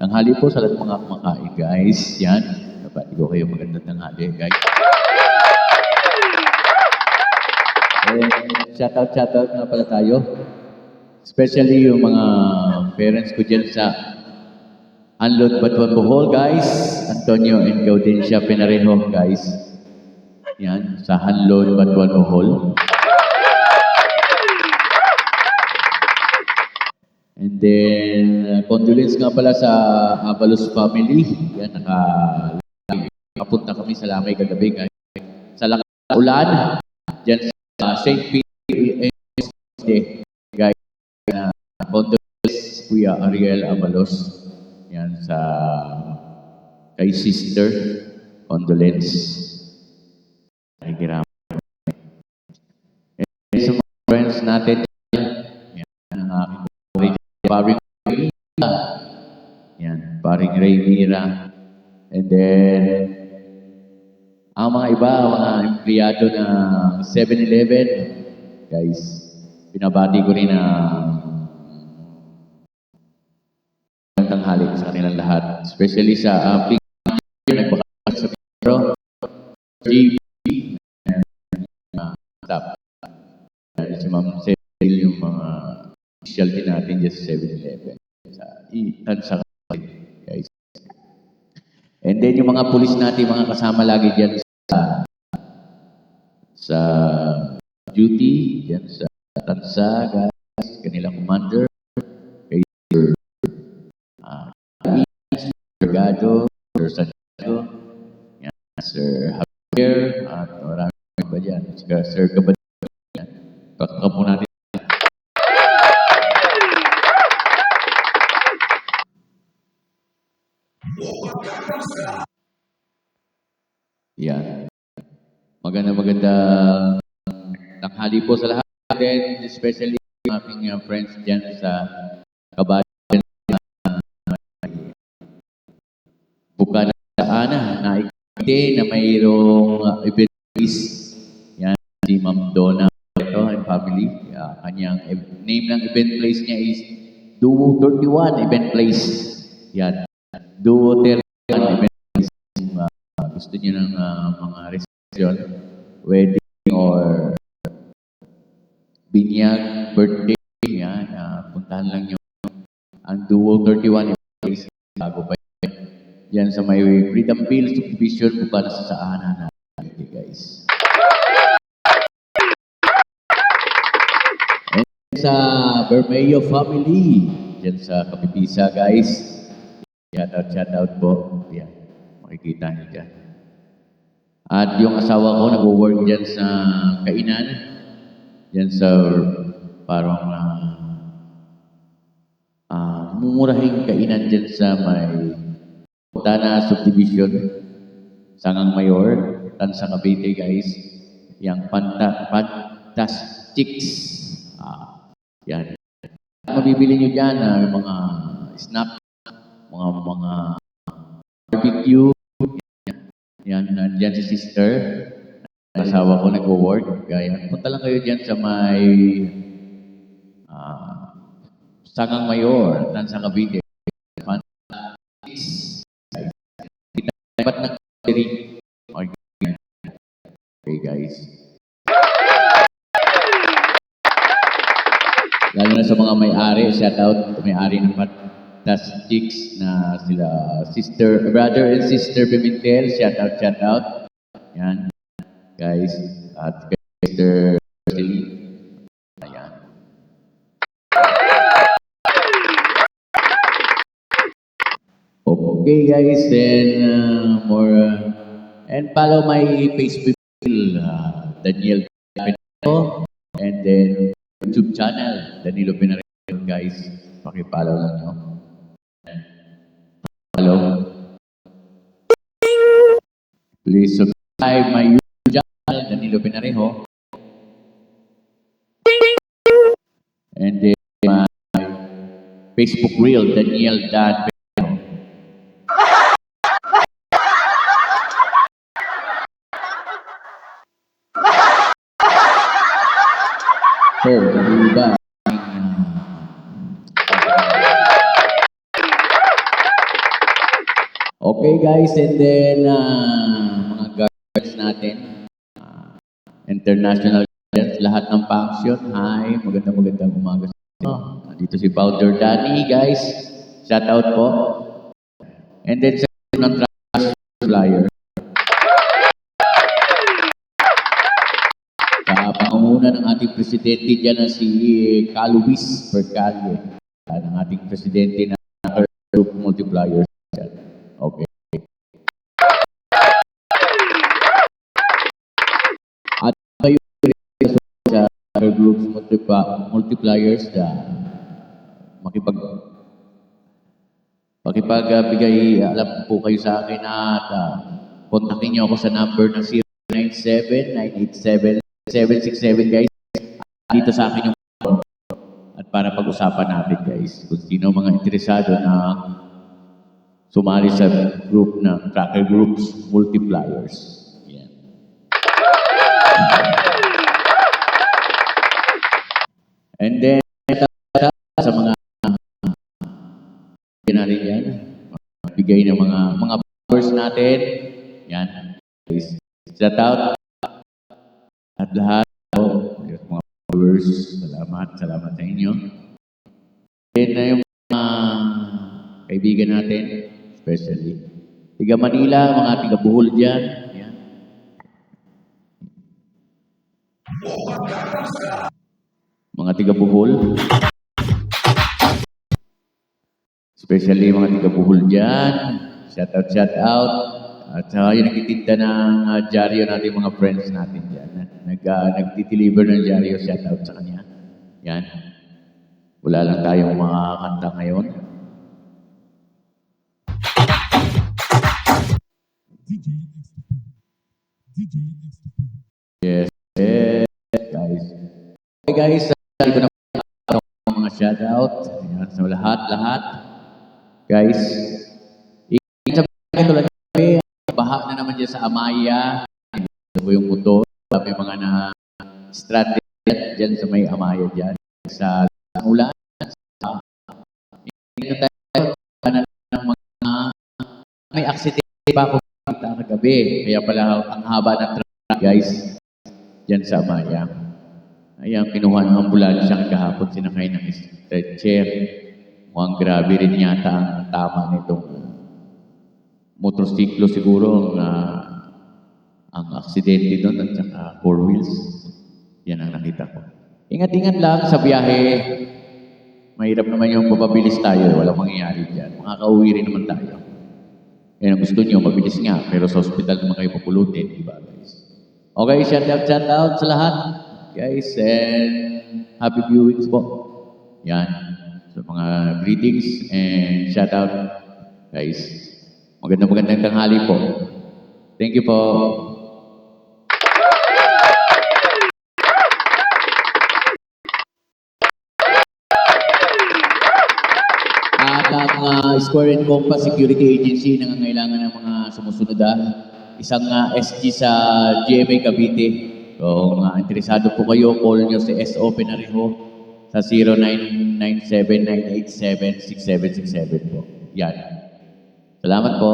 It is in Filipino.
Tanghali po sa lahat mga kumakain, guys. Yan. Nabati ko kayo magandang tanghali, guys. And shoutout, shoutout nga pala tayo. Especially yung mga parents ko dyan sa Unload Batuan Bohol, guys. Antonio and Gaudencia Penarejo, guys. Yan, sa Unload Batuan Bohol. And then, uh, condolence nga pala sa Avalos family. Yan, naka, nakapunta kami sa Lamay kagabi, guys. Sa lakas ulan, dyan sa St. Peter Day, guys. Uh, condolence, Kuya Ariel Avalos. Yan, sa kay sister, condolence. Nakikiram. And sa mga friends natin, paring Mira. Yan, paring Ray Mira. And then, ang mga iba, mga empleyado ng 7-Eleven, guys, binabati ko rin ang tanghali sa kanilang lahat. Especially sa uh, Big nagpaka sa Pedro, GB, and uh, staff. Uh, si Ma'am Cecil, yung mga official din natin sa 7-Eleven. Sa Itan sa guys. And then yung mga pulis natin, mga kasama lagi dyan sa sa duty, dyan sa Tansa, guys, kanilang commander, kay Sir uh, Sir Gado, Sir Santiago, yan, Sir Javier, at marami ba dyan, Sir Kabad, Yan. Maganda maganda tanghali po sa lahat din, especially yung aking uh, friends dyan sa kabayan na buka na sa ana na ikite na mayroong uh, place. Yan, si Ma'am Donna ito and family. Uh, kanyang name ng event place niya is Duo 31 Event Place. Yan. Duo 31 Event gusto niyo ng uh, mga reception, wedding or binyag, birthday, yan, uh, puntahan lang yung ang Duo 31 Event Place. Bago pa yan. Yan sa may Freedom Bill Subdivision, buka na sa saanan na. Okay, guys. sa Bermeo family. Diyan sa Kapipisa, guys. Shout out, shout out po. Yan. Makikita niyo dyan. At yung asawa ko, nag-work dyan sa kainan. Diyan sa parang uh, uh, mumurahing kainan dyan sa may Tana Subdivision. Sangang Mayor, Tansa Cavite, guys. Yang Panta, Fantastics. Ah, yan. Mabibili nyo dyan yung mga snack, mga mga barbecue. Yan, yan nandyan si sister. Asawa ko nag-work. Kaya punta lang kayo dyan sa may ah, Sangang Mayor, Tansa Cavite. Fantastics. Dapat na Okay guys. Lalo na sa mga may-ari, shout out may-ari ng Fantastics na sila sister, brother and sister Pimentel, shout out, shout out. Yan, guys. At kay Sister Celine. Ayan. Okay guys, then uh, more uh, and follow my Facebook uh, Daniel Pinto and then YouTube channel Danilo Pinarejo guys. Paki-follow lang nyo. Follow. Please subscribe my YouTube channel Danilo Pinarejo. And then my Facebook reel Daniel Dan Okay guys, and then ah, mga guards natin, ah, international guards, lahat ng function, hi, magandang magandang umaga sa inyo. Dito si Powder Danny guys, shout out po. And then sa ng trash flyer. Sa pangunguna ng ating presidente dyan na si Caluis Percalio, yan ang ating presidente ng group multipliers. Okay. At kayo sa other groups multipli- multipliers na makipag makipagbigay alam po kayo sa akin at uh, kontakin niyo ako sa number na 097-987-767 guys. Dito sa akin yung at para pag-usapan natin guys kung sino mga interesado na sumali sa group na tracker groups multipliers. Yan. And then sa mga yan natin yan, bigay ng mga mga followers natin. Yan. Shout out at lahat po, mga followers. Salamat, salamat sa inyo. Then na yung mga kaibigan natin, especially. Tiga Manila, mga tiga Bohol dyan. Yan. Mga tiga Bohol. Especially mga tiga Bohol dyan. Shout out, shout out. At saka yung nagtitinda ng uh, dyaryo natin, mga friends natin dyan. Nag, uh, nagtitiliver ng dyaryo, shout out sa kanya. Yan. Wala lang tayong mga kanta ngayon. Yes, yes, guys. Okay guys, uh, ito na ang mga shoutout. Ayan, sa lahat, lahat. Guys, sabihin ko lang kami, baha na naman dyan sa Amaya. Ito yung motor. May mga na strategy dyan sa may Amaya dyan. Sa ulan. Sa, hindi na tayo ng mga may aksidente pa ako kagabi. Kaya pala ang haba ng traffic, guys dyan sa Amaya. Ayan, kinuha ng ambulansya kahapon, sinakay ng stretcher. Mukhang grabe rin yata ang tama nitong uh, motorsiklo siguro uh, ang aksidente doon at saka four wheels. Yan ang nakita ko. Ingat-ingat lang sa biyahe. Mahirap naman yung mapabilis tayo. Walang mangyayari dyan. Makakauwi rin naman tayo. Yan ang gusto nyo, mabilis nga. Pero sa hospital naman kayo papulutin. Di ba, guys? Okay, shout out, shout out sa lahat. Guys, and happy viewings po. Yan. Sa mga greetings and shout out. Guys, magandang magandang tanghali po. Thank you po. Ang uh, Square and Compass Security Agency nangangailangan ng mga sumusunod ah. Isang uh, SG sa GMA Cavite. Kung uh, interesado po kayo, call nyo si SO Penarejo sa 0997-987-6767 po. Yan. Salamat po.